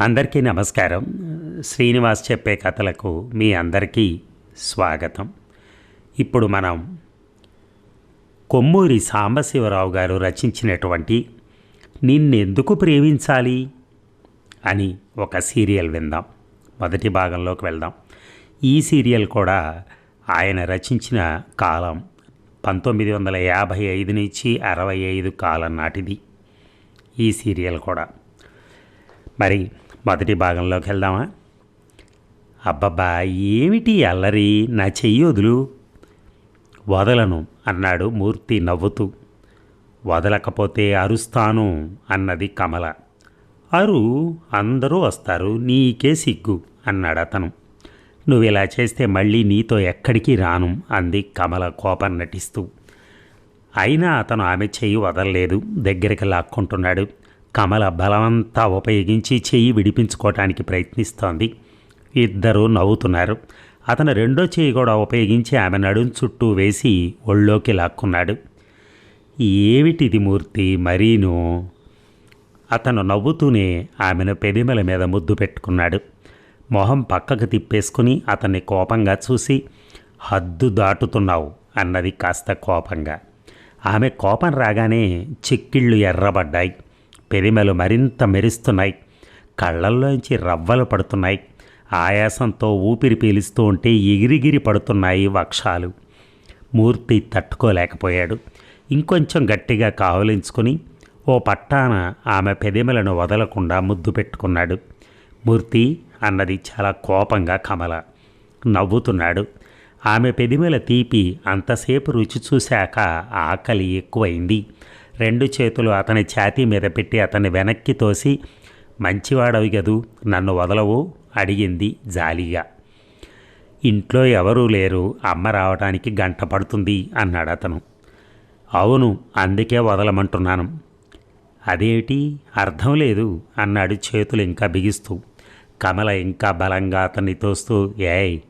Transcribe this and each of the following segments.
అందరికీ నమస్కారం. శ్రీనివాస్ చెప్పే కథలకు మీ అందరికీ స్వాగతం. ఇప్పుడు మనం కొమ్మూరి సాంబశివరావు గారు రచించినటువంటి నిన్నెందుకు ప్రేమించాలి అని ఒక సీరియల్ విందాం. మొదటి భాగంలోకి వెళ్దాం. ఈ సీరియల్ కూడా ఆయన రచించిన కాలం పంతొమ్మిది వందల యాభై ఐదు నుంచి అరవై ఐదు కాలం నాటిది. ఈ సీరియల్ కూడా. మరి మొదటి భాగంలోకి వెళ్దామా? అబ్బబ్బా ఏమిటి అల్లరి? నా చెయ్యి వదులు. వదలను అన్నాడు మూర్తి నవ్వుతూ. వదలకపోతే అరుస్తాను అన్నది కమల. అరు అందరూ వస్తారు నీకే సిగ్గు అన్నాడు అతను. నువ్వు ఇలా చేస్తే మళ్ళీ నీతో ఎక్కడికి రాను అంది కమల కోపం నటిస్తూ. అయినా అతను ఆమె చెయ్యి వదలలేదు దగ్గరికి లాక్కుంటున్నాడు. కమల బలమంతా ఉపయోగించి చెయ్యి విడిపించుకోవటానికి ప్రయత్నిస్తోంది. ఇద్దరూ నవ్వుతున్నారు. అతను రెండో చెయ్యి కూడా ఉపయోగించి ఆమె నడుం చుట్టూ వేసి ఒళ్ళోకి లాక్కున్నాడు. ఏమిటిది మూర్తి? మరీను? అతను నవ్వుతూనే ఆమెను పెదిమల మీద ముద్దు పెట్టుకున్నాడు. మొహం పక్కకు తిప్పేసుకుని అతన్ని కోపంగా చూసి హద్దు దాటుతున్నావు అన్నది కాస్త కోపంగా. ఆమె కోపం రాగానే చిక్కిళ్ళు ఎర్రబడ్డాయి. పెదిమలు మరింత మెరుస్తున్నాయి. కళ్ళల్లోంచి రవ్వలు పడుతున్నాయి. ఆయాసంతో ఊపిరి పీలుస్తూ ఉంటే ఎగిరిగిరి పడుతున్నాయి వక్షాలు. మూర్తి తట్టుకోలేకపోయాడు. ఇంకొంచెం గట్టిగా కావలించుకుని ఓ పట్టాన ఆమె పెదిమలను వదలకుండా ముద్దు పెట్టుకున్నాడు. మూర్తి అన్నది చాలా కోపంగా కమల. నవ్వుతున్నాడు. ఆమె పెదిమల తీపి అంతసేపు రుచి చూశాక ఆకలి ఎక్కువైంది. రెండు చేతులు అతని ఛాతీ మీద పెట్టి అతన్ని వెనక్కి తోసి మంచివాడవి గదు నన్ను వదలవు అడిగింది జాలిగా. ఇంట్లో ఎవరూ లేరు అమ్మ రావడానికి గంట పడుతుంది అన్నాడు అతను. అవును అందుకే వదలమంటున్నాను. అదేమిటి? అర్థం లేదు అన్నాడు చేతులు ఇంకా బిగిస్తూ. కమల ఇంకా బలంగా అతన్ని తోస్తూ ఏయ్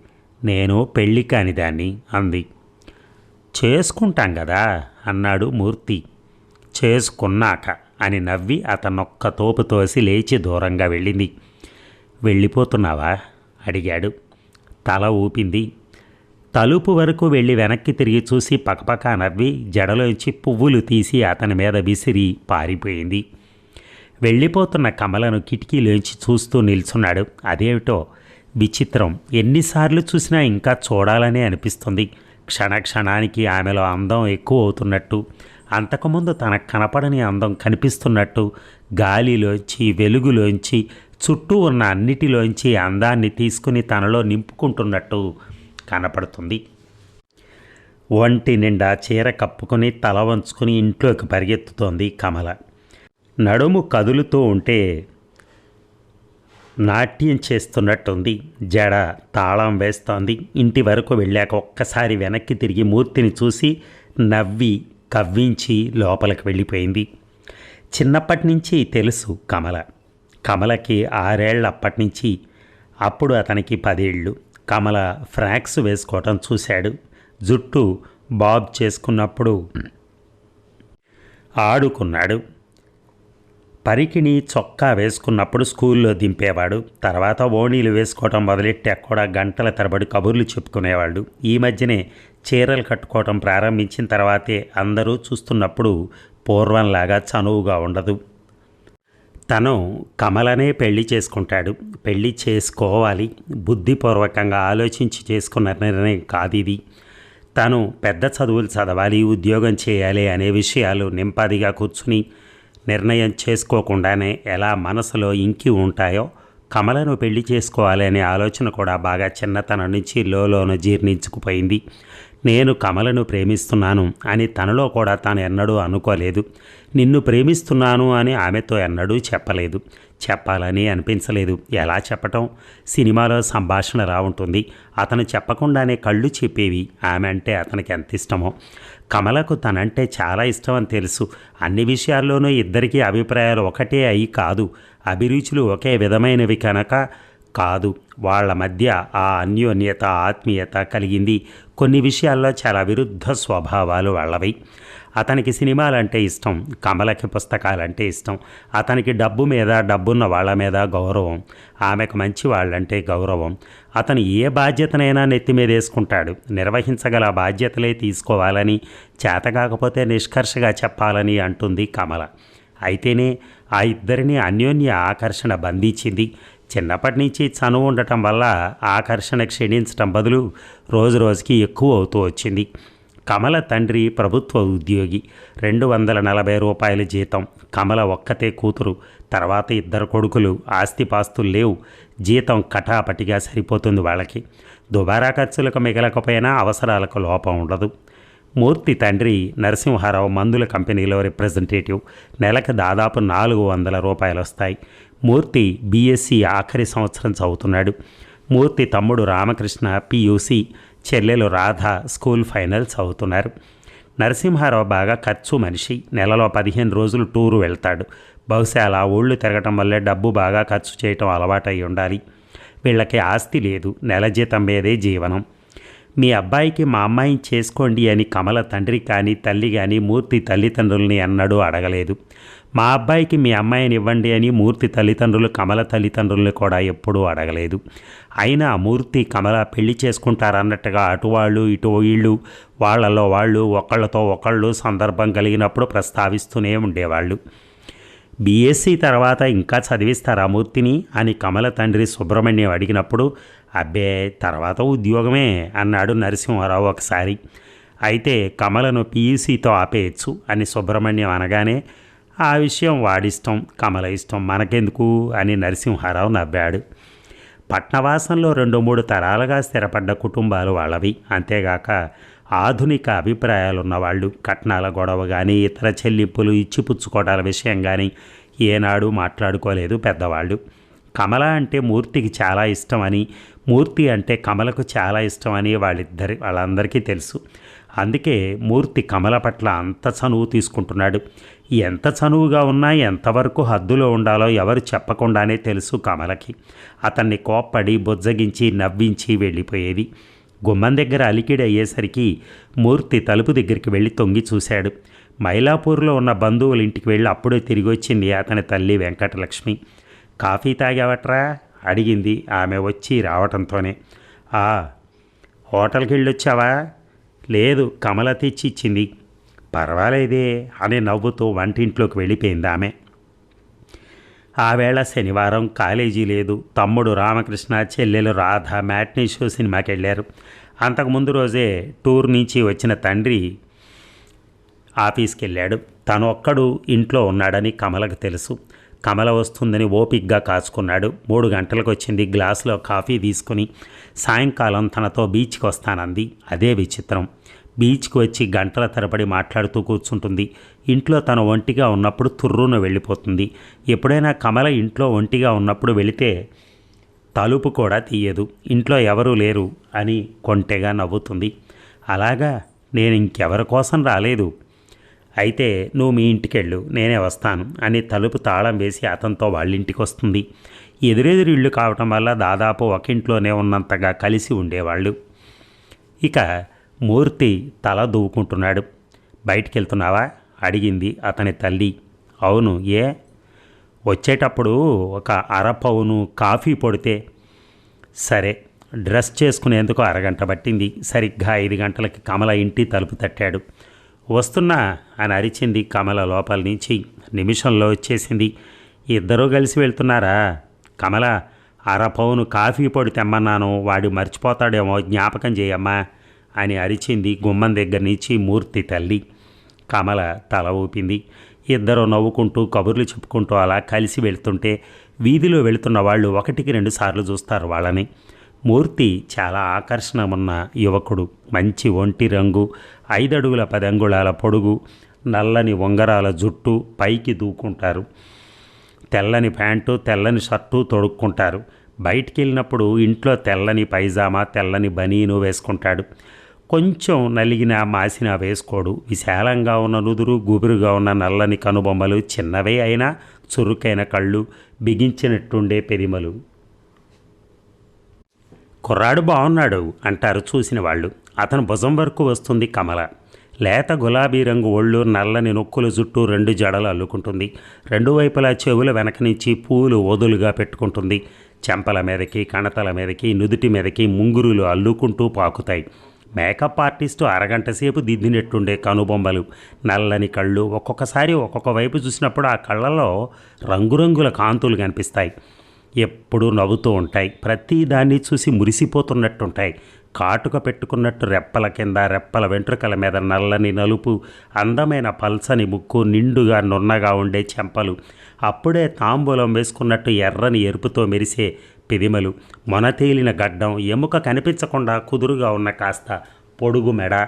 నేను పెళ్ళి కాని దాన్ని అంది. చేసుకుంటాం కదా అన్నాడు మూర్తి. చేసుకున్నాక అని నవ్వి అతనొక్క తోపు తోసి లేచి దూరంగా వెళ్ళింది. వెళ్ళిపోతున్నావా? అడిగాడు. తల ఊపింది. తలుపు వరకు వెళ్ళి వెనక్కి తిరిగి చూసి పకపక నవ్వి జడలోంచి పువ్వులు తీసి అతని మీద విసిరి పారిపోయింది. వెళ్ళిపోతున్న కమలను కిటికీలోంచి చూస్తూ నిల్చున్నాడు. అదేమిటో? విచిత్రం. ఎన్నిసార్లు చూసినా ఇంకా చూడాలనే అనిపిస్తుంది. క్షణక్షణానికి ఆమెలో అందం ఎక్కువ అవుతున్నట్టు. అంతకుముందు తనకు కనపడని అందం కనిపిస్తున్నట్టు గాలిలోంచి వెలుగులోంచి చుట్టూ ఉన్న అన్నిటిలోంచి అందాన్ని తీసుకుని తనలో నింపుకుంటున్నట్టు కనపడుతుంది. ఒంటి నిండా చీర కప్పుకొని తల వంచుకొని ఇంట్లోకి పరిగెత్తుతోంది కమల. నడుము కదులుతూ ఉంటే నాట్యం చేస్తున్నట్టుంది. జడ తాళం వేస్తోంది. ఇంటి వరకు వెళ్ళాక ఒక్కసారి వెనక్కి తిరిగి మూర్తిని చూసి నవ్వి కవ్వించి లోపలికి వెళ్ళిపోయింది. చిన్నప్పటి నుంచి తెలుసు కమల. కమలకి ఆరేళ్ళ అప్పటినుంచి అప్పుడు అతనికి పదేళ్ళు కమల ఫ్రాక్స్ వేసుకోవటం చూశాడు. జుట్టు బాబ్ చేసుకున్నప్పుడు ఆడుకున్నాడు. పరికిణి చొక్కా వేసుకున్నప్పుడు స్కూల్లో దింపేవాడు. తర్వాత ఓణీలు వేసుకోవటం మొదలెట్టాక కూడా గంటల తరబడి కబుర్లు చెప్పుకునేవాళ్ళు. ఈ మధ్యనే చీరలు కట్టుకోవటం ప్రారంభించిన తర్వాతే అందరూ చూస్తున్నప్పుడు పూర్వంలాగా చనువుగా ఉండదు. తను కమలనే పెళ్ళి చేసుకుంటాడు. పెళ్ళి చేసుకోవాలి. బుద్ధిపూర్వకంగా ఆలోచించి చేసుకున్న నిర్ణయం కాదు ఇది తను పెద్ద చదువులు చదవాలి ఉద్యోగం చేయాలి అనే విషయాలు నింపాదిగా కూర్చుని నిర్ణయం చేసుకోకుండానే ఎలా మనసులో ఇంకి ఉంటాయో కమలను పెళ్ళి చేసుకోవాలనే ఆలోచన కూడా బాగా చిన్నతనం నుంచి లోలోన జీర్ణించుకుపోయింది. నేను కమలను ప్రేమిస్తున్నాను అని తనలో కూడా తాను ఎన్నడూ అనుకోలేదు. నిన్ను ప్రేమిస్తున్నాను అని ఆమెతో ఎన్నడూ చెప్పలేదు. చెప్పాలని అనిపించలేదు. ఎలా చెప్పటం? సినిమాలో సంభాషణ రా ఉంటుంది అతను చెప్పకుండానే కళ్ళు చెప్పేవి. ఆమె అంటే అతనికి ఎంత ఇష్టమో. కమలకు తనంటే చాలా ఇష్టం అని తెలుసు. అన్ని విషయాల్లోనూ ఇద్దరికీ అభిప్రాయాలు ఒకటే అయి కాదు. అభిరుచులు ఒకే విధమైనవి కనుక కాదు. వాళ్ళ మధ్య ఆ అన్యోన్యత ఆత్మీయత కలిగింది. కొన్ని విషయాల్లో చాలా విరుద్ధ స్వభావాలు వాళ్ళవి. అతనికి సినిమాలంటే ఇష్టం కమలకి పుస్తకాలంటే ఇష్టం. అతనికి డబ్బు మీద డబ్బున్న వాళ్ళ మీద గౌరవం. ఆమెకు మంచి వాళ్ళంటే గౌరవం. అతను ఏ బాధ్యతనైనా నెత్తి మీద వేసుకుంటాడు. నిర్వహించగల బాధ్యతలే తీసుకోవాలని చేతకాకపోతే నిష్కర్షగా చెప్పాలని అంటుంది కమల. అయితేనే ఆ ఇద్దరిని అన్యోన్య ఆకర్షణ బంధించింది. చిన్నప్పటి నుంచి చనువు ఉండటం వల్ల ఆకర్షణ క్షీణించటం బదులు రోజు రోజుకి ఎక్కువ అవుతూ వచ్చింది. కమల తండ్రి ప్రభుత్వ ఉద్యోగి. రెండు వందల నలభై రూపాయల జీతం. కమల ఒక్కతే కూతురు. తర్వాత ఇద్దరు కొడుకులు. ఆస్తిపాస్తులు లేవు. జీతం కటాపటిగా సరిపోతుంది వాళ్ళకి. దుబారా ఖర్చులకు మిగలకపోయినా అవసరాలకు లోపం ఉండదు. మూర్తి తండ్రి నరసింహారావు మందుల కంపెనీలో రిప్రజెంటేటివ్. నెలకు దాదాపు నాలుగు వందల రూపాయలు వస్తాయి. మూర్తి బీఎస్సీ ఆఖరి సంవత్సరం చదువుతున్నాడు. మూర్తి తమ్ముడు రామకృష్ణ పియూసి. చెల్లెలు రాధ స్కూల్ ఫైనల్స్ అవుతున్నారు. నరసింహారావు బాగా ఖర్చు మనిషి. నెలలో పదిహేను రోజులు టూరు వెళ్తాడు. బహుశా అలా ఊళ్ళు తిరగటం వల్లే డబ్బు బాగా ఖర్చు చేయటం అలవాటై ఉండాలి. వీళ్ళకి ఆస్తి లేదు. నెల జీతం మీదే జీవనం. మీ అబ్బాయికి మా అమ్మాయిని చేసుకోండి అని కమల తండ్రి కానీ తల్లి కానీ మూర్తి తల్లిదండ్రుల్ని అన్నడూ అడగలేదు. మా అబ్బాయికి మీ అమ్మాయిని ఇవ్వండి అని మూర్తి తల్లిదండ్రులు కమల తల్లిదండ్రుల్ని కూడా ఎప్పుడూ అడగలేదు. అయినా మూర్తి కమల పెళ్ళి చేసుకుంటారన్నట్టుగా అటువాళ్ళు ఇటు వీళ్ళు వాళ్ళలో వాళ్ళు ఒకళ్ళతో ఒకళ్ళు సందర్భం కలిగినప్పుడు ప్రస్తావిస్తూనే ఉండేవాళ్ళు. బీఎస్సీ తర్వాత ఇంకా చదివిస్తారా మూర్తిని అని కమల తండ్రి సుబ్రహ్మణ్యం అడిగినప్పుడు అబ్బే తర్వాత ఉద్యోగమే అన్నాడు నరసింహారావు ఒకసారి. అయితే కమలను పీయూసీతో ఆపేయచ్చు అని సుబ్రహ్మణ్యం అనగానే ఆ విషయం వాడిష్టం కమల ఇష్టం మనకెందుకు? అని నరసింహారావు నవ్వాడు. పట్నవాసంలో రెండు మూడు తరాలుగా స్థిరపడ్డ కుటుంబాలు వాళ్ళవి. అంతేగాక ఆధునిక అభిప్రాయాలున్నవాళ్ళు. కట్నాల గొడవ కానీ ఇతర చెల్లింపులు ఇచ్చిపుచ్చుకోవటాల విషయం కానీ ఏనాడు మాట్లాడుకోలేదు పెద్దవాళ్ళు. కమల అంటే మూర్తికి చాలా ఇష్టం అని మూర్తి అంటే కమలకు చాలా ఇష్టం అని వాళ్ళిద్దరి వాళ్ళందరికీ తెలుసు. అందుకే మూర్తి కమల పట్ల అంత చనువు తీసుకుంటున్నాడు. ఎంత చనువుగా ఉన్నా ఎంతవరకు హద్దులో ఉండాలో ఎవరు చెప్పకుండానే తెలుసు కమలకి. అతన్ని కోప్పడి బుజ్జగించి నవ్వించి వెళ్ళిపోయేది. గుమ్మం దగ్గర అలికిడి అయ్యేసరికి మూర్తి తలుపు దగ్గరికి వెళ్ళి తొంగి చూశాడు. మైలాపూర్లో ఉన్న బంధువుల ఇంటికి వెళ్ళి అప్పుడే తిరిగి వచ్చింది అతని తల్లి వెంకటలక్ష్మి. కాఫీ తాగావట్రా? అడిగింది. ఆమె వచ్చి రావటంతోనే ఆ హోటల్కి వెళ్ళొచ్చావా లేదు కమల తెచ్చి ఇచ్చింది పర్వాలేదే అని నవ్వుతూ వంటింట్లోకి వెళ్ళిపోయింది ఆమె. ఆవేళ శనివారం కాలేజీ లేదు. తమ్ముడు రామకృష్ణ చెల్లెలు రాధ మ్యాట్నీ షో సినిమాకి వెళ్ళారు అంతకుముందు రోజే టూర్ నుంచి వచ్చిన తండ్రి ఆఫీస్కి వెళ్ళాడు తను ఒక్కడు ఇంట్లో ఉన్నాడని కమలకు తెలుసు. కమల వస్తుందని ఓపిక్గా కాచుకున్నాడు. మూడు గంటలకు వచ్చింది గ్లాసులో కాఫీ తీసుకుని సాయంకాలం తనతో బీచ్కి వస్తానంది అదే విచిత్రం. బీచ్కి వచ్చి గంటల తరబడి మాట్లాడుతూ కూర్చుంటుంది. ఇంట్లో తను ఒంటిగా ఉన్నప్పుడు తుర్రును వెళ్ళిపోతుంది. ఎప్పుడైనా కమల ఇంట్లో ఒంటిగా ఉన్నప్పుడు వెళితే తలుపు కూడా తీయదు. ఇంట్లో ఎవరూ లేరు అని కొంటెగా నవ్వుతుంది. అలాగా నేను ఇంకెవరి కోసం రాలేదు? అయితే నువ్వు మీ ఇంటికెళ్ళు నేనే వస్తాను అని తలుపు తాళం వేసి అతనితో వాళ్ళ ఇంటికి వస్తుంది ఎదురెదురు ఇళ్ళు కావటం వల్ల దాదాపు ఒక ఇంట్లోనే ఉన్నంతగా కలిసి ఉండేవాళ్ళు. ఇక మూర్తి తల దువ్వుకుంటున్నాడు బయటికి వెళ్తున్నావా అడిగింది అతని తల్లి. అవును ఏ? వచ్చేటప్పుడు ఒక అరపవును కాఫీ పొడితే. సరే డ్రెస్ చేసుకునేందుకు అరగంట పట్టింది. సరిగ్గా ఐదు గంటలకి కమల ఇంటి తలుపు తట్టాడు. వస్తున్నా అని అరిచింది కమల లోపల నుంచి. నిమిషంలో వచ్చేసింది. ఇద్దరూ కలిసి వెళ్తున్నారా? కమల అరపౌను కాఫీ పొడి తెమ్మన్నాను వాడు మర్చిపోతాడేమో జ్ఞాపకం చేయమ్మా అని అరిచింది గుమ్మం దగ్గర నుంచి మూర్తి తల్లి. కమల తల ఊపింది. ఇద్దరు నవ్వుకుంటూ కబుర్లు చెప్పుకుంటూ అలా కలిసి వెళ్తుంటే వీధిలో వెళుతున్న వాళ్ళు ఒకటికి రెండు సార్లు చూస్తారు వాళ్ళని. మూర్తి చాలా ఆకర్షణ ఉన్న యువకుడు. మంచి ఒంటి రంగు ఐదడుగుల పదంగుళాల పొడుగు నల్లని ఉంగరాల జుట్టు పైకి దూకుంటారు. తెల్లని ప్యాంటు తెల్లని షర్టు తొడుక్కుంటారు. బయటికి వెళ్ళినప్పుడు ఇంట్లో తెల్లని పైజామా తెల్లని బనీను వేసుకుంటాడు. కొంచెం నలిగిన మాసిన వేసుకోడు. విశాలంగా ఉన్న నుదురు గుబురుగా ఉన్న నల్లని కనుబొమ్మలు చిన్నవే అయినా చురుకైన కళ్ళు బిగించినట్టుండే పెరిమలు కుర్రాడు బాగున్నాడు అంటారు చూసిన వాళ్ళు. అతను భుజం వరకు వస్తుంది కమల. లేత గులాబీ రంగు ఒళ్ళు నల్లని నొక్కుల జుట్టు రెండు జడలు అల్లుకుంటుంది. రెండు వైపులా చెవుల వెనక నుంచి పూలు వదులుగా పెట్టుకుంటుంది. చెంపల మీదకి కణతల మీదకి నుదుటి మీదకి ముంగురులు అల్లుకుంటూ పాకుతాయి. మేకప్ ఆర్టిస్టు అరగంట సేపు దిద్దినట్టుండే కనుబొమ్మలు. నల్లని కళ్ళు ఒక్కొక్కసారి ఒక్కొక్క వైపు చూసినప్పుడు ఆ కళ్ళలో రంగురంగుల కాంతులు కనిపిస్తాయి. ఎప్పుడూ నవ్వుతూ ఉంటాయి. ప్రతి దాన్ని చూసి మురిసిపోతున్నట్టుంటాయి. కాటుక పెట్టుకున్నట్టు రెప్పల కింద రెప్పల వెంట్రుకల మీద నల్లని నలుపు అందమైన పల్సని ముక్కు నిండుగా నున్నగా ఉండే చెంపలు అప్పుడే తాంబూలం వేసుకున్నట్టు ఎర్రని ఎరుపుతో మెరిసే పిదిమలు మొనతేలిన గడ్డం ఎముక కనిపించకుండా కుదురుగా ఉన్న కాస్త పొడుగు మెడ.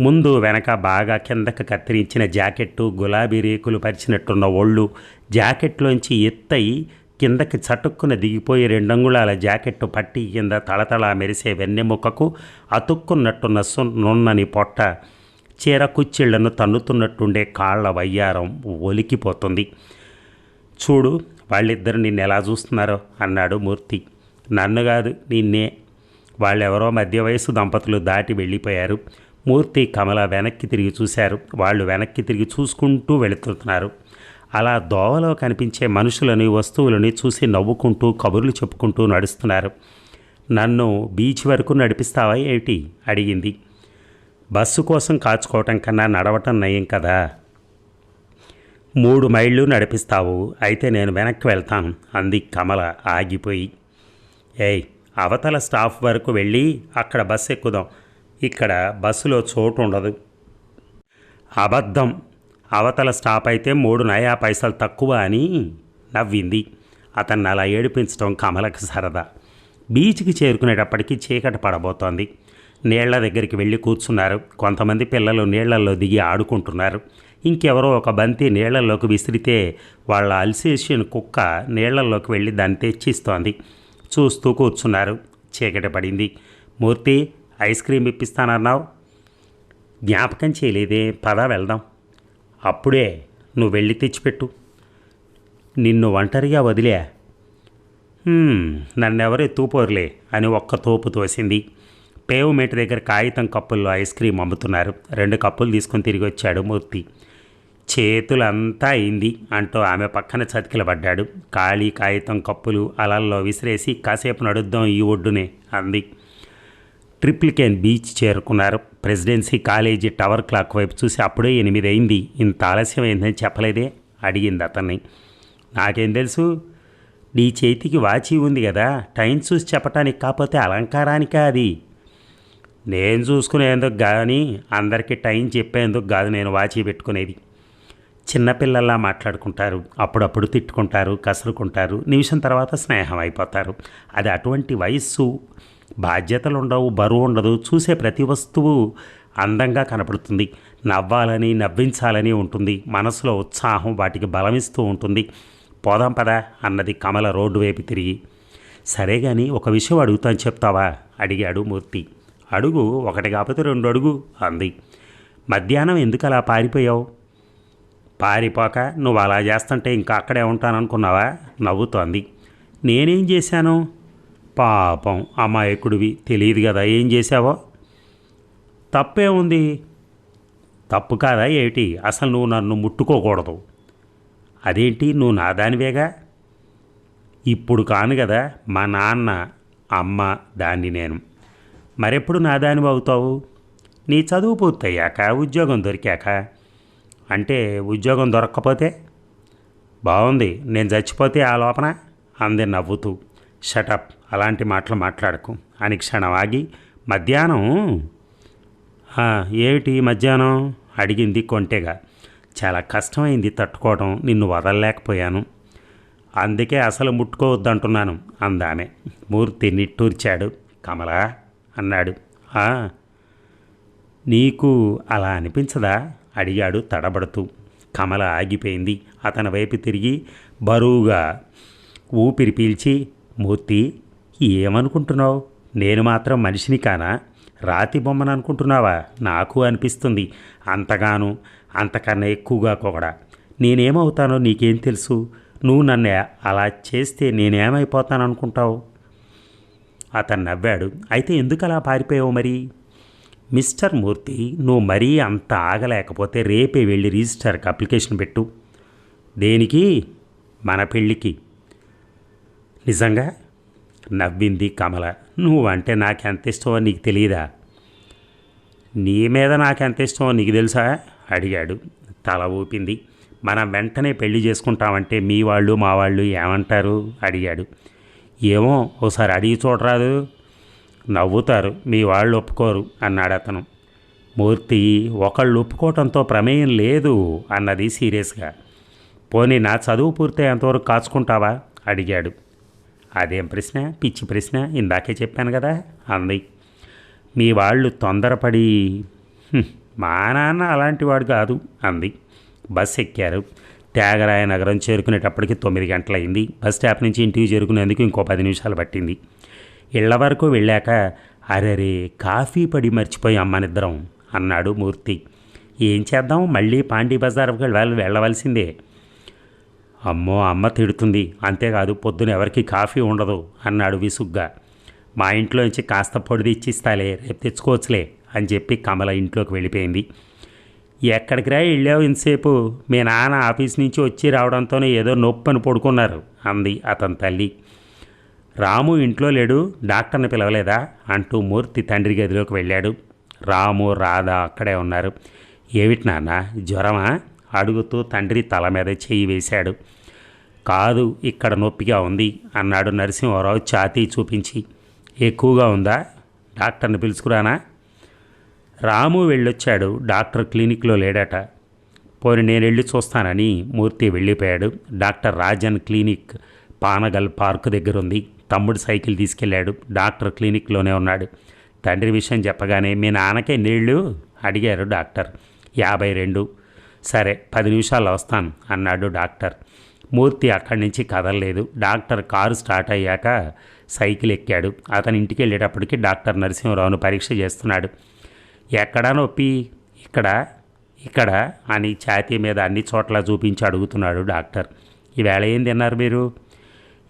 ముందు వెనక బాగా కిందకి కత్తిరించిన జాకెట్టు గులాబీ రేకులు పరిచినట్టున్న ఒళ్ళు జాకెట్లోంచి ఎత్తయి కిందకి చటుక్కున దిగిపోయి రెండంగుళాల జాకెట్టు పట్టి కింద తళతళ మెరిసే వెన్నెముకకు అతుక్కున్నట్టున్న సు నున్నని పొట్ట. చీర కుచ్చిళ్ళను తన్నుతున్నట్టుండే కాళ్ళ వయ్యారం ఒలికిపోతుంది. చూడు వాళ్ళిద్దరు నిన్ను ఎలా చూస్తున్నారో అన్నాడు మూర్తి. నన్ను కాదు నిన్నే. వాళ్ళెవరో మధ్య వయసు దంపతులు దాటి వెళ్ళిపోయారు. మూర్తి కమల వెనక్కి తిరిగి చూశారు. వాళ్ళు వెనక్కి తిరిగి చూసుకుంటూ వెళుతున్నారు. అలా దోవలో కనిపించే మనుషులని వస్తువులని చూసి నవ్వుకుంటూ కబుర్లు చెప్పుకుంటూ నడుస్తున్నారు. నన్ను బీచ్ వరకు నడిపిస్తావా ఏమిటి? అడిగింది. బస్సు కోసం కాచుకోవటం కన్నా నడవటం నయం కదా. మూడు మైళ్ళు నడిపిస్తావు అయితే నేను వెనక్కి వెళ్తాను అంది కమల ఆగిపోయి. ఏయ్ అవతల స్టాఫ్ వరకు వెళ్ళి అక్కడ బస్సు ఎక్కుదాం. ఇక్కడ బస్సులో చోటు ఉండదు. అబద్ధం. అవతల స్టాప్ అయితే మూడు నయా పైసలు తక్కువ అని నవ్వింది. అతన్ని అలా ఏడిపించడం కమలకు సరదా. బీచ్కి చేరుకునేటప్పటికి చీకటి పడబోతోంది. నీళ్ళ దగ్గరికి వెళ్ళి కూర్చున్నారు. కొంతమంది పిల్లలు నీళ్ళలో దిగి ఆడుకుంటున్నారు. ఇంకెవరో ఒక బంతి నీళ్ళలోకి విసిరితే వాళ్ళ అల్సేషియన్ కుక్క నీళ్ళలోకి వెళ్ళి దాన్ని తెచ్చిస్తోంది. చూస్తూ కూర్చున్నారు. చీకటి పడింది. మూర్తి ఐస్ క్రీమ్ ఇప్పిస్తానన్నావు? జ్ఞాపకం చేయలేదే. పదా వెళ్దాం. అప్పుడే నువ్వు వెళ్ళి తెచ్చిపెట్టు. నిన్ను ఒంటరిగా వదిలే. "హ్మ్, నన్నెవరు ఎత్తుకుపోరులే అని ఒక్క తోపు తోసింది. పేవ్మెంట్ దగ్గర కాగితం కప్పుల్లో ఐస్ క్రీమ్ అమ్ముతున్నారు. రెండు కప్పులు తీసుకొని తిరిగి వచ్చాడు మూర్తి. చేతులంతా అయింది అంటూ ఆమె పక్కన చతికిలబడ్డాడు ఖాళీ కాగితం కప్పులు అలల్లో విసిరేసి కాసేపు నడుద్దాం ఈ ఒడ్డునే అంది. ట్రిప్లికేన్ బీచ్ చేరుకున్నారు. ప్రెసిడెన్సీ కాలేజీ టవర్ క్లాక్ వైపు చూసి అప్పుడే ఎనిమిది అయింది. ఇంత ఆలస్యం అయిందని చెప్పలేదే? అడిగింది అతన్ని. నాకేం తెలుసు? నీ చేతికి వాచి ఉంది కదా. టైం చూసి చెప్పటానికి కాకపోతే అలంకారానికా అది? నేను చూసుకునేందుకు కానీ అందరికీ టైం చెప్పేందుకు కాదు నేను వాచి పెట్టుకునేది. చిన్నపిల్లల్లా మాట్లాడుకుంటారు. అప్పుడప్పుడు తిట్టుకుంటారు కసురుకుంటారు. నిమిషం తర్వాత స్నేహం అయిపోతారు. అది అటువంటి వయస్సు. బాధ్యతలు ఉండవు బరువు ఉండదు చూసే ప్రతి వస్తువు అందంగా కనపడుతుంది. నవ్వాలని నవ్వించాలని ఉంటుంది. మనసులో ఉత్సాహం వాటికి బలమిస్తూ ఉంటుంది. పోదాం పదా అన్నది కమల రోడ్డు వైపు తిరిగి. సరే కానీ ఒక విషయం అడుగుతాను చెప్తావా? అడిగాడు మూర్తి. అడుగు ఒకటి కాకపోతే రెండు అడుగు అంది. మధ్యాహ్నం ఎందుకు అలా పారిపోయావు? పారిపోక నువ్వు అలా చేస్తుంటే ఇంకా అక్కడే ఉంటాననుకున్నావా? నవ్వుతోంది. నేనేం చేశాను? పాపం అమాయకుడివి. తెలియదు కదా ఏం చేశావో? తప్పే ఉంది. తప్పు కాదా ఏమిటి? అసలు నువ్వు నన్ను ముట్టుకోకూడదు. అదేంటి? నువ్వు నా దానివేగా ఇప్పుడు కాను కదా మా నాన్న అమ్మ దాన్ని నేను. మరెప్పుడు నా దానివి అవుతావు? నీ చదువు పూర్తయ్యాక ఉద్యోగం దొరికాక. అంటే ఉద్యోగం దొరక్కపోతే? బాగుంది నేను చచ్చిపోతే ఆ లోపన? అంది నవ్వుతూ. షటప్ అలాంటి మాటలు మాట్లాడకు. అని క్షణం ఆగి మధ్యాహ్నం? ఏమిటి మధ్యాహ్నం? అడిగింది కొంటెగా. చాలా కష్టమైంది తట్టుకోవడం నిన్ను వదలలేకపోయాను. అందుకే అసలు ముట్టుకోవద్దంటున్నాను అందామె. మూర్తి నిట్టూర్చాడు. కమలా అన్నాడు. నీకు అలా అనిపించదా? అడిగాడు తడబడుతూ. కమల ఆగిపోయింది. అతని వైపు తిరిగి బరువుగా ఊపిరి పీల్చి మూర్తి ఏమనుకుంటున్నావు? నేను మాత్రం మనిషిని కానా? రాతి బొమ్మను అనుకుంటున్నావా? నాకు అనిపిస్తుంది. అంతగాను అంతకన్నా ఎక్కువగా కూడా నేనేమవుతానో నీకేం తెలుసు? నువ్వు నన్ను అలా చేస్తే నేనేమైపోతాను అనుకుంటావు అతను నవ్వాడు. అయితే ఎందుకు అలా పారిపోయావు మరి? మిస్టర్ మూర్తి నువ్వు మరీ అంత ఆగలేకపోతే రేపే వెళ్ళి రిజిస్టర్కి అప్లికేషన్ పెట్టు. దేనికి? మన పెళ్ళికి. నిజంగా? నవ్వింది కమల. నువ్వంటే నాకెంత ఇష్టమో నీకు తెలియదా నీ మీద నాకెంత ఇష్టమో నీకు తెలుసా? అడిగాడు. తల ఊపింది. మనం వెంటనే పెళ్ళి చేసుకుంటామంటే మీ వాళ్ళు మా వాళ్ళు ఏమంటారు? అడిగాడు. ఏమో ఓసారి అడిగి చూడరాదు. నవ్వుతారు. మీ వాళ్ళు ఒప్పుకోరు అన్నాడు అతను. మూర్తి ఒకళ్ళు ఒప్పుకోవటంతో ప్రమేయం లేదు అన్నది సీరియస్గా. పోనీ నా చదువు పూర్తయ్యేంతవరకు కాచుకుంటావా? అడిగాడు. అదేం ప్రశ్న? పిచ్చి ప్రశ్న. ఇందాకే చెప్పాను కదా. అంది. మీ వాళ్ళు తొందరపడి మా నాన్న అలాంటి వాడు కాదు అంది. బస్ ఎక్కారు. త్యాగరాయ నగరం చేరుకునేటప్పటికి తొమ్మిది గంటలైంది బస్ స్టాప్ నుంచి ఇంటికి చేరుకునేందుకు ఇంకో పది నిమిషాలు పట్టింది. ఇళ్ళ వరకు వెళ్ళాక అరెరే కాఫీ పడి మర్చిపోయి అమ్మనిద్దరం అన్నాడు మూర్తి. ఏం చేద్దాం? మళ్ళీ పాండీ బజార్కి వెళ్ళ వెళ్ళవలసిందే. అమ్మో అమ్మ తిడుతుంది. అంతేకాదు పొద్దున ఎవరికి కాఫీ ఉండదు అన్నాడు విసుగ్గా. మా ఇంట్లో నుంచి కాస్త పొడి ఇచ్చిస్తాలే రేపు తెచ్చుకోవచ్చులే అని చెప్పి కమల ఇంట్లోకి వెళ్ళిపోయింది. ఎక్కడికిరా వెళ్ళావు ఇంతసేపు? మీ నాన్న ఆఫీస్ నుంచి వచ్చి రావడంతోనే ఏదో నొప్పి అని పడుకున్నారు అంది అతని తల్లి. రాము ఇంట్లో లేడు డాక్టర్ని పిలవలేదా? అంటూ మూర్తి తండ్రి గదిలోకి వెళ్ళాడు. రాము రాధ అక్కడే ఉన్నారు. ఏమిటి నాన్న జ్వరమా? అడుగుతూ తండ్రి తల మీద చేయి వేశాడు. కాదు ఇక్కడ నొప్పిగా ఉంది అన్నాడు నరసింహారావు ఛాతీ చూపించి. ఎక్కువగా ఉందా? డాక్టర్ని పిలుచుకురానా? రాము వెళ్ళొచ్చాడు. డాక్టర్ క్లినిక్లో లేడట. పోని నేను వెళ్ళి చూస్తానని మూర్తి వెళ్ళిపోయాడు. Doctor Rajan clinic Panagal park దగ్గర ఉంది తమ్ముడు సైకిల్ తీసుకెళ్ళాడు. డాక్టర్ క్లినిక్లోనే ఉన్నాడు. తండ్రి విషయం చెప్పగానే మీ నాన్నకే నీళ్ళు? అడిగారు డాక్టర్. యాభై రెండు. సరే పది నిమిషాలు వస్తాను అన్నాడు డాక్టర్. మూర్తి అక్కడి నుంచి కదలలేదు. డాక్టర్ కారు స్టార్ట్ అయ్యాక సైకిల్ ఎక్కాడు. అతని ఇంటికి వెళ్ళేటప్పటికి డాక్టర్ నరసింహరావును పరీక్ష చేస్తున్నాడు. ఎక్కడా నొప్పి? ఇక్కడ? ఇక్కడ? అని ఛాతీ మీద అన్ని చోట్ల చూపించి అడుగుతున్నాడు డాక్టర్. ఈవేళ ఏం తిన్నారు మీరు?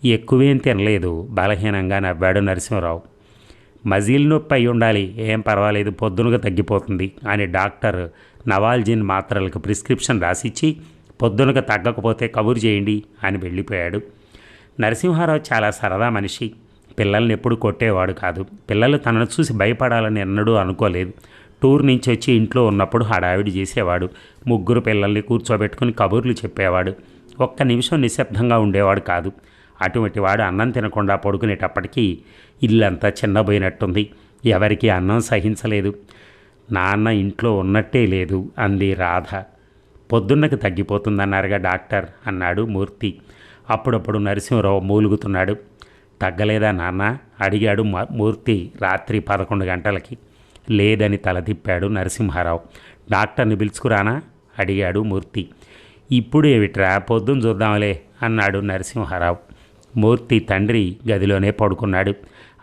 ఎక్కువేం తినలేదు బలహీనంగా నవ్వాడు నరసింహరావు. మజిల్ నొప్పి అయి ఉండాలి. ఏం పర్వాలేదు పొద్దునగా తగ్గిపోతుంది అని డాక్టర్ నవాల్జిన్ మాత్రలకు ప్రిస్క్రిప్షన్ రాసిచ్చి పొద్దునగా తగ్గకపోతే కబురు చేయండి అని వెళ్ళిపోయాడు. నరసింహారావు చాలా సరదా మనిషి. పిల్లల్ని ఎప్పుడు కొట్టేవాడు కాదు. పిల్లలు తనను చూసి భయపడాలని ఎన్నడూ అనుకోలేదు. టూర్ నుంచి వచ్చి ఇంట్లో ఉన్నప్పుడు హడావిడి చేసేవాడు. ముగ్గురు పిల్లల్ని కూర్చోబెట్టుకుని కబుర్లు చెప్పేవాడు. ఒక్క నిమిషం నిశ్శబ్దంగా ఉండేవాడు కాదు. అటువంటి వాడు అన్నం తినకుండా పడుకునేటప్పటికీ ఇల్లంతా చిన్నబోయినట్టుంది. ఎవరికి అన్నం సహించలేదు. నాన్న ఇంట్లో ఉన్నట్టే లేదు అంది రాధ. పొద్దున్నకి తగ్గిపోతుందన్నారుగా డాక్టర్ అన్నాడు మూర్తి. అప్పుడప్పుడు నరసింహరావు మూలుగుతున్నాడు. తగ్గలేదా నాన్న? అడిగాడు మ- మూర్తి రాత్రి పదకొండు గంటలకి. లేదని తల తిప్పాడు నరసింహారావు. డాక్టర్ని పిలుచుకురానా? అడిగాడు మూర్తి. ఇప్పుడు ఏమిట్రా పొద్దున్న చూద్దాంలే అన్నాడు నరసింహారావు. మూర్తి తండ్రి గదిలోనే పడుకున్నాడు.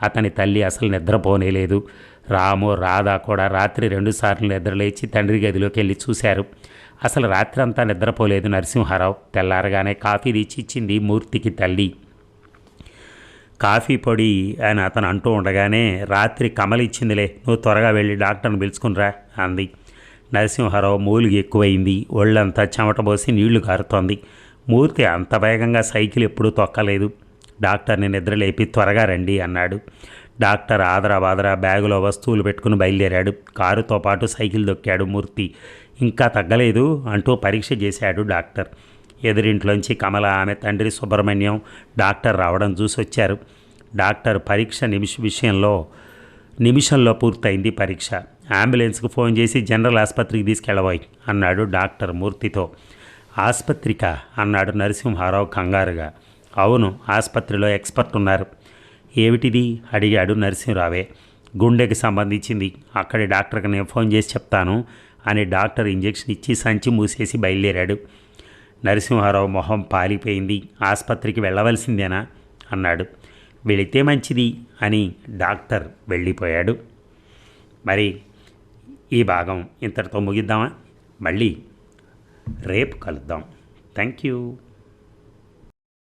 అతని తల్లి అసలు నిద్రపోనేలేదు. రాము రాధ కూడా రాత్రి రెండుసార్లు నిద్రలేచి తండ్రి గదిలోకి వెళ్ళి చూశారు. అసలు రాత్రి అంతా నిద్రపోలేదు నరసింహారావు. తెల్లారగానే కాఫీ తెచ్చి ఇచ్చింది మూర్తికి తల్లి. కాఫీ పొడి అని అతను అంటూ ఉండగానే రాత్రి కమలిచ్చిందిలే నువ్వు త్వరగా వెళ్ళి డాక్టర్ని పిలుచుకునిరా అంది. నరసింహారావు మూలిగి ఎక్కువైంది. ఒళ్ళంతా చెమటబోసి నీళ్ళు కారుతోంది. మూర్తి అంత వేగంగా సైకిల్ ఎప్పుడూ తొక్కలేదు. డాక్టర్ని నిద్రలేపి త్వరగా రండి అన్నాడు. డాక్టర్ ఆదరా బాదరా బ్యాగులో వస్తువులు పెట్టుకుని బయలుదేరాడు. కారుతో పాటు సైకిల్ దొక్కాడు మూర్తి. ఇంకా తగ్గలేదు అంటూ పరీక్ష చేశాడు డాక్టర్. ఎదురింట్లోంచి కమల ఆమె తండ్రి సుబ్రహ్మణ్యం డాక్టర్ రావడం చూసి వచ్చారు. డాక్టర్ పరీక్ష నిమిష విషయంలో నిమిషంలో పూర్తయింది పరీక్ష. అంబులెన్స్కు ఫోన్ చేసి జనరల్ ఆసుపత్రికి తీసుకెళ్ళబోయ్ అన్నాడు డాక్టర్ మూర్తితో. ఆసుపత్రిక? అన్నాడు నరసింహారావు కంగారుగా. అవును ఆసుపత్రిలో ఎక్స్పర్ట్ ఉన్నారు. ఏమిటిది? అడిగాడు నరసింహరావే. గుండెకి సంబంధించింది. అక్కడి డాక్టర్కి నేను ఫోన్ చేసి చెప్తాను అని డాక్టర్ ఇంజెక్షన్ ఇచ్చి సంచి మూసేసి బయలుదేరాడు. నరసింహారావు మొహం పాలిపోయింది. ఆసుపత్రికి వెళ్ళవలసిందేనా? అన్నాడు. వెళితే మంచిది అని డాక్టర్ వెళ్ళిపోయాడు. మరి ఈ భాగం ఇంతటితో ముగిద్దామా? మళ్ళీ రేపు కలుద్దాం. Thank you.